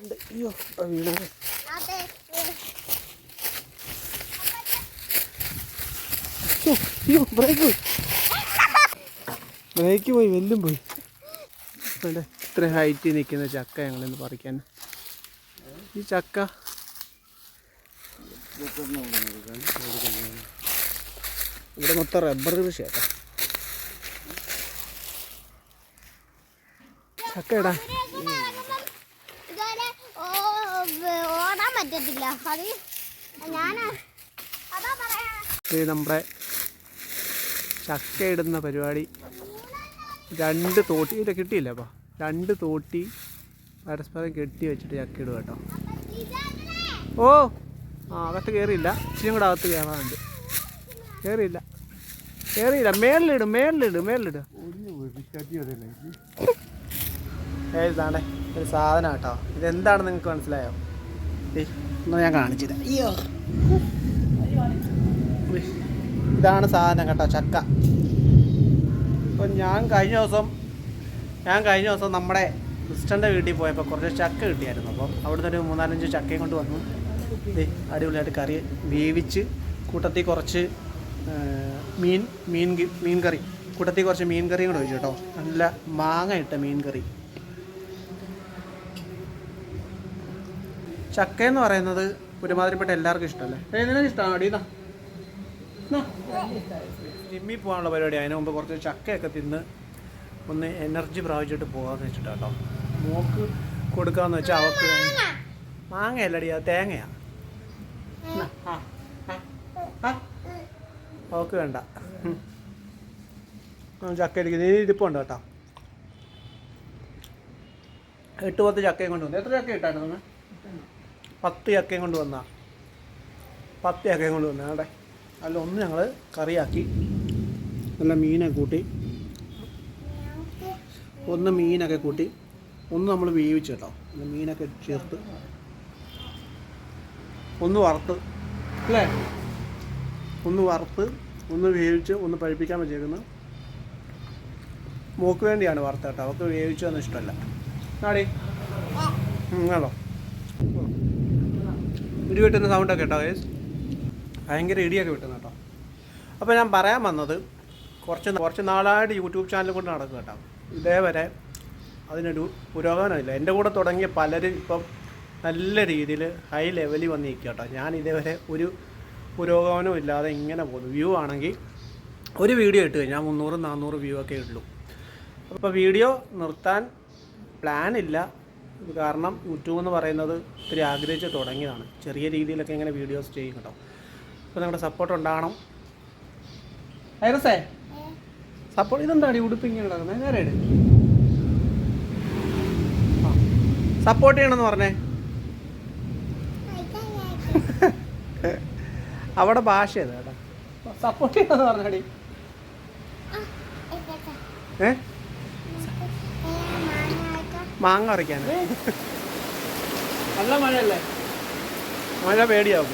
ഉണ്ട്. അയ്യോ വീണത്. അയ്യോ, ബ്രേക്ക് പോയി. ബ്രേക്ക് പോയി വെല്ലും പോയി. വേണ്ടേ ഇത്ര ഹൈറ്റ് നിൽക്കുന്ന ചക്ക ഞങ്ങളിന്ന് പറിക്കാൻ. ഈ ചക്ക. ഇവിടെ മൊത്തം റബ്ബർ കൃഷിയാട്ടോ ചക്ക ഇടാ ഓടാൻ പറ്റത്തില്ല. അത് ഞാൻ അതാ പറയാ. നമ്മുടെ ചക്ക ഇടുന്ന പരിപാടി. രണ്ട് തോട്ടി ഇല്ല കിട്ടിയില്ല അപ്പോൾ രണ്ട് തോട്ടി പരസ്പരം കെട്ടി വെച്ചിട്ട് ചക്ക ഇടുക കേട്ടോ. ഓ ആ അകത്ത് കയറിയില്ല ഇച്ചിരി കൂടെ അകത്ത് കയറാനുണ്ട് കയറിയില്ല കയറിയില്ല മേളിലിടും മേളിലിടും മേളിലിടും. ഏതാണ്ടേ ഒരു സാധനം കേട്ടോ ഇതെന്താണെന്ന് നിങ്ങൾക്ക് മനസ്സിലായോ? ദേ, എന്നാ ഞാൻ കാണിച്ചില്ല. അയ്യോ. ഇതാണ് സാധനം കേട്ടോ ചക്ക. അപ്പം ഞാൻ കഴിഞ്ഞ ദിവസം ഞാൻ കഴിഞ്ഞ ദിവസം നമ്മുടെ സിസ്റ്ററിന്റെ വീട്ടിൽ പോയപ്പോൾ കുറച്ച് ചക്ക കിട്ടിയായിരുന്നു. അപ്പം അവിടുന്ന് ഒരു മൂന്നാലഞ്ച് ചക്കയും കൊണ്ട് വന്നു. അടിപൊളിയായിട്ട് കറി വേവിച്ച് കൂട്ടത്തിൽ കുറച്ച് മീൻ മീൻ മീൻ കറി. കൂട്ടത്തിൽ കുറച്ച് മീൻ കറിയും കൂടെ ഒഴിച്ചു കേട്ടോ. നല്ല മാങ്ങ ഇട്ട മീൻ കറി. ചക്ക എന്ന് പറയുന്നത് ഒരുമാതിരിപ്പെട്ട എല്ലാവർക്കും ഇഷ്ടമല്ലേ? ഇഷ്ടമാണോ ജിമ്മിൽ പോകാനുള്ള പരിപാടി. അതിന് മുമ്പ് കുറച്ച് ചക്കയൊക്കെ തിന്ന് ഒന്ന് എനർജി പ്രാപിച്ചിട്ട് പോകാമെന്ന് വെച്ചിട്ടാ കേട്ടോ മോക്ക് കൊടുക്കാന്ന് വെച്ചാൽ അവർക്ക് മാങ്ങയല്ലടി അത് തേങ്ങയാ. അവക്ക് വേണ്ട. ചക്ക ഇരിക്കുന്നു നീ ഇരിപ്പുണ്ട് കേട്ടോ. എട്ട് പത്ത് ചക്കയും കൊണ്ട് വന്നു എത്ര ചക്ക ഇട്ടായിരുന്നു പത്ത് ചക്കയും കൊണ്ട് വന്നാൽ പത്ത് ചക്കയും കൊണ്ട് വന്നാൽ അവിടെ അല്ല ഒന്ന് ഞങ്ങൾ കറിയാക്കി. നല്ല മീനെ കൂട്ടി. ഒന്ന് മീനൊക്കെ കൂട്ടി. ഒന്ന് നമ്മൾ വേവിച്ച് കേട്ടോ. മീനൊക്കെ ചേർത്ത്. ഒന്ന് വറുത്ത്. അല്ലേ? ഒന്ന് വറുത്ത് ഒന്ന് വേവിച്ച് ഒന്ന് പഴിപ്പിക്കാൻ വെച്ചേക്കുന്നത് മോക്ക് വേണ്ടിയാണ് വറുത്ത കേട്ടോ. അവൾക്ക് വേവിച്ചതൊന്നും ഇഷ്ടമല്ല. നാടി ആണോ ഇടി വെട്ടുന്ന സൗണ്ടൊക്കെ കേട്ടോ ഗൈസ് ഭയങ്കര ഇടിയൊക്കെ വെട്ടുന്ന കേട്ടോ. അപ്പോൾ ഞാൻ പറയാൻ വന്നത് കുറച്ച് കുറച്ച് നാളായിട്ട് യൂട്യൂബ് ചാനൽ കൊണ്ട് നടക്കുക കേട്ടോ. ഇതേവരെ അതിനൊരു പുരോഗമനമില്ല. എന്റെ കൂടെ തുടങ്ങിയ പലരും ഇപ്പം നല്ല രീതിയിൽ ഹൈ ലെവലിൽ വന്ന് നിൽക്കുക കേട്ടോ. ഞാൻ ഇതേവരെ ഒരു പുരോഗമനവും ഇല്ലാതെ ഇങ്ങനെ പോകുന്നു. വ്യൂ ആണെങ്കിൽ ഒരു വീഡിയോ ഇട്ട് കഴിഞ്ഞാൽ മുന്നൂറ് നാന്നൂറ് വ്യൂ ഒക്കെ ഇട്ടുള്ളൂ അപ്പോൾ വീഡിയോ നിർത്താൻ പ്ലാൻ ഇല്ല. കാരണം യൂട്യൂബ് എന്ന് പറയുന്നത് ഒത്തിരി ആഗ്രഹിച്ച് തുടങ്ങിയതാണ്. ചെറിയ രീതിയിലൊക്കെ ഇങ്ങനെ വീഡിയോസ് ചെയ്യും കേട്ടോ. അപ്പോൾ നിങ്ങളുടെ സപ്പോർട്ട് ഉണ്ടാകണം. ഐറസേ? സപ്പോർട്ട് ഇതെന്താണ് ഉടുപ്പ് ഇങ്ങനെ കിടക്കുന്നത് നേരെ സപ്പോർട്ട് ചെയ്യണമെന്ന് പറഞ്ഞേ? അവിടെ ഭാഷ ഏതാ? കേട്ടോ സപ്പോർട്ട് ചെയ്യണമെന്ന് പറഞ്ഞാടി. ഏ? മാങ്ങ പറിക്കാൻ നല്ല മഴയല്ലേ? മഴ പേടിയാവും.